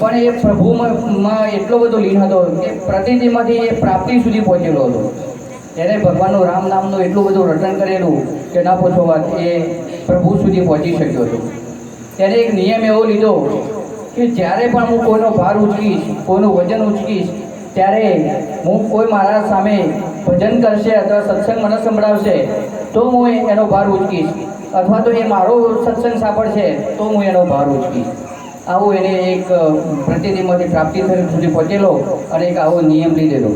પણ એ પ્રભુમાં એટલો બધો લીન હતો કે પ્રતિથિમાંથી એ પ્રાપ્તિ સુધી પહોંચેલો હતો. એને ભગવાનનું રામ નામનું એટલું બધું રટન કરેલું કે ના પૂછો વાત, એ પ્રભુ સુધી પહોંચી શક્યો હતો. ત્યારે એક નિયમ એવો લીધો કે જ્યારે પણ હું કોઈનો ભાર ઉચકીશ, કોઈનું વજન ઉચકીશ, ત્યારે હું કોઈ મારા સામે ભજન કરશે અથવા સત્સંગ મને સંભળાવશે, તો હું એનો ભાર ઉચકીશ. અથવા તો એ મારો સત્સંગ સાંભળશે, તો હું એનો ભાર ઉચકીશ. આવું એને એક પ્રતિનિધિમાંથી પ્રાપ્તિ સુધી પહોંચેલો અને એક આવો નિયમ લીધેલો.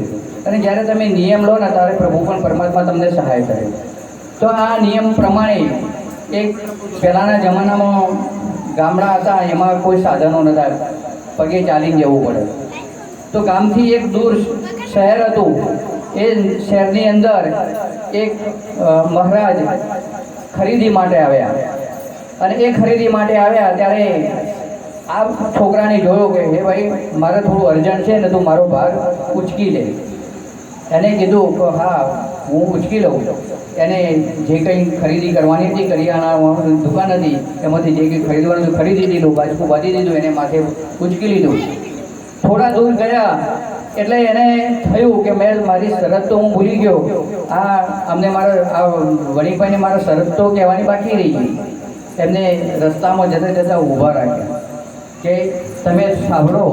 અને જ્યારે તમે નિયમ લો ને ત્યારે પ્રભુ પણ પરમાત્મા તમને સહાય કરે. તો આ નિયમ પ્રમાણે એક પહેલાંના જમાનામાં ગામડા હતા, એમાં કોઈ સાધનો નહોતા પગે ચાલીને જવું પડે. તો ગામથી એક દૂર શહેર હતું. એ શહેરની અંદર એક મહારાજ ખરીદી માટે આવ્યા. અને એ ખરીદી માટે આવ્યા ત્યારે આ છોકરાને જોયો કે, હે ભાઈ, મારે થોડું અર્જન્ટ છે ને તું મારો ભાગ ઉચકી લે. એને કીધું કે, હા, હું ઉચકી લઉં. એને જે કંઈ ખરીદી કરવાની હતી કરિયાણા દુકાન હતી, એમાંથી જે કંઈ ખરીદવાનું ખરીદી દીધું બાજકું બાંધી દીધું, એને માથે ઉચકી લીધું. થોડા દૂર ગયા, એટલે એને થયું કે, મેં મારી શરત તો હું ભૂલી ગયો. આ અમને મારા, આ વણીભાઈને મારા શરત તો કહેવાની બાકી રહી ગઈ. એમને રસ્તામાં જતા જતા ઊભા રાખ્યા. કે તમે સાંભળો.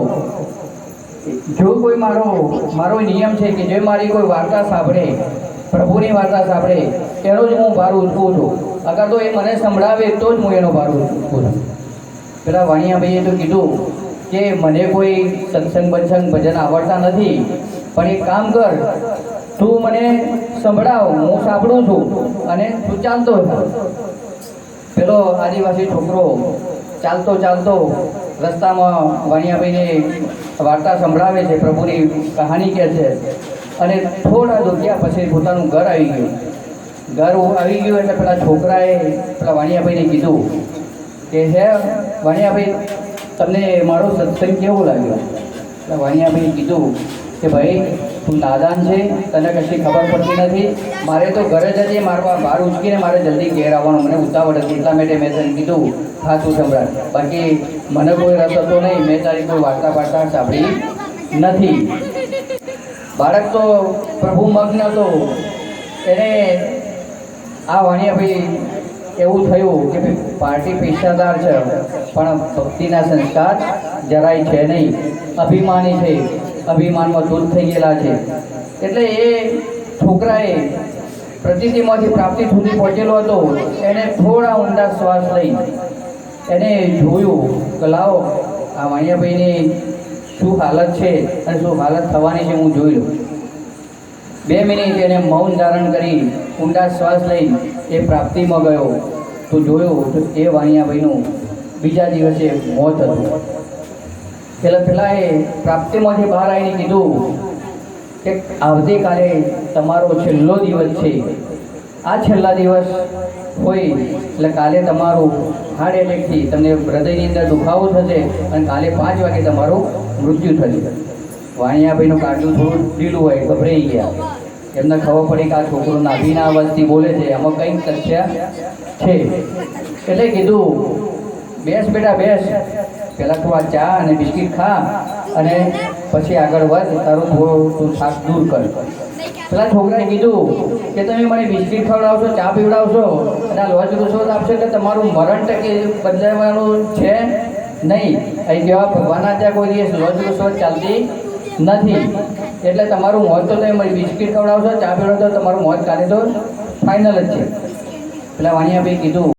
જો કોઈ મારો મારો નિયમ છે કે જે મારી કોઈ વાર્તા સાંભળે, પ્રભુની વાર્તા સાંભળે, એનો જ હું ભાર ઉચકું છું. અગર તો એ મને સંભળાવે, તો જ હું એનો ભાર ઉચકું છું. પેલા વાણિયાભાઈએ તો કીધું કે મને કોઈ સત્સંગ બનસંગ ભજન આવડતા નથી, પણ એક કામ કર, તું મને સંભળાવ, હું સાંભળું છું અને તું ચાલતો પેલો આદિવાસી છોકરો ચાલતો ચાલતો રસ્તામાં વાણિયાભાઈને વાર્તા સંભળાવે છે, પ્રભુની કહાની કહે છે. અને થોડા દૂર ગયા પછી પોતાનું ઘર આવી ગયું. ઘર આવી ગયું એટલે પેલા છોકરાએ પેલા વાણિયાભાઈને કીધું કે, હે, વાણિયાભાઈ, તમને મારો સત્સંગ કેવો લાગ્યો? એટલે વાણિયાભાઈએ કીધું કે, ભાઈ, તું નાદાન છે, તને કશી ખબર પડતી નથી. મારે તો ઘરે જ હતી, મારા બહાર ઉચકીને મારે જલ્દી ઘેર આવવાનું. મને ઉતાવળ હતી, એટલા માટે મેં તને કીધું, હા, તું સંભળાય. બાકી મને કોઈ રસ હતો નહીં. મેં તારી કોઈ વાર્તા વાર્તા સાંભળી નથી. બાળક તો પ્રભુ મગ્ન હતો. એને આ વાણિયાભાઈ એવું થયું કે પાર્ટી પૈસાદાર છે, પણ ભક્તિના સંસ્કાર જરાય છે નહીં. અભિમાની છે. અભિમાનમાં દૂર થઈ ગયેલા છે. એટલે એ છોકરાએ પ્રતિથિમાંથી પ્રાપ્તિ સુધી પહોંચેલો હતો. એને થોડા ઊંડા શ્વાસ લઈ એને જોયું. કે લાવો આ વાણિયાભાઈની શું હાલત છે અને શું હાલત થવાની છે હું જોઈ લઉં. બે મિનિટ એને મૌન ધારણ કરી ઊંડા શ્વાસ લઈ એ પ્રાપ્તિમાં ગયો. તો જોયો તો એ વાણિયાભાઈનું બીજા દિવસે મોત હતું. પહેલાં પહેલાં એ પ્રાપ્તિમાંથી બહાર આવીને કીધું કે આવતીકાલે તમારો છેલ્લો દિવસ છે. આ છેલ્લા દિવસ હોય, એટલે કાલે તમારું હાર્ટ એટેકથી તમને હૃદયની અંદર દુખાવો થશે અને કાલે પાંચ વાગે તમારું મૃત્યુ થશે. વાણિયાભાઈનું કાઢું થોડું ઢીલું હોય, ગભરાઈ ગયા. એમને ખબર પડી કે આ છોકરો નાભીના અવાજથી બોલે છે. એમાં કંઈક તથ્ય છે. એટલે કીધું બેસ બેટા, બેસ. પહેલાં તું આ ચા અને બિસ્કિટ ખા અને પછી આગળ વધ, તારું થોડું તું થાક દૂર કર. પેલા છોકરાએ કીધું કે તમે મને બિસ્કિટ ખવડાવશો, ચા પીવડાવશો અને આ લોજ રૂસોત આપશો કે તમારું મરણ ટકે બદલાવાનું છે નહીં. અહીં જેવા ભગવાનના ત્યાં કોઈ દિવસ લોજ રૂસોત ચાલતી નથી. એટલે તમારું મોત તો તમે મને બિસ્કિટ ખવડાવશો, ચા પીવડાવશો, તમારું મોત કાલે તો ફાઇનલ જ છે. પેલા વાણિયાભાઈ કીધું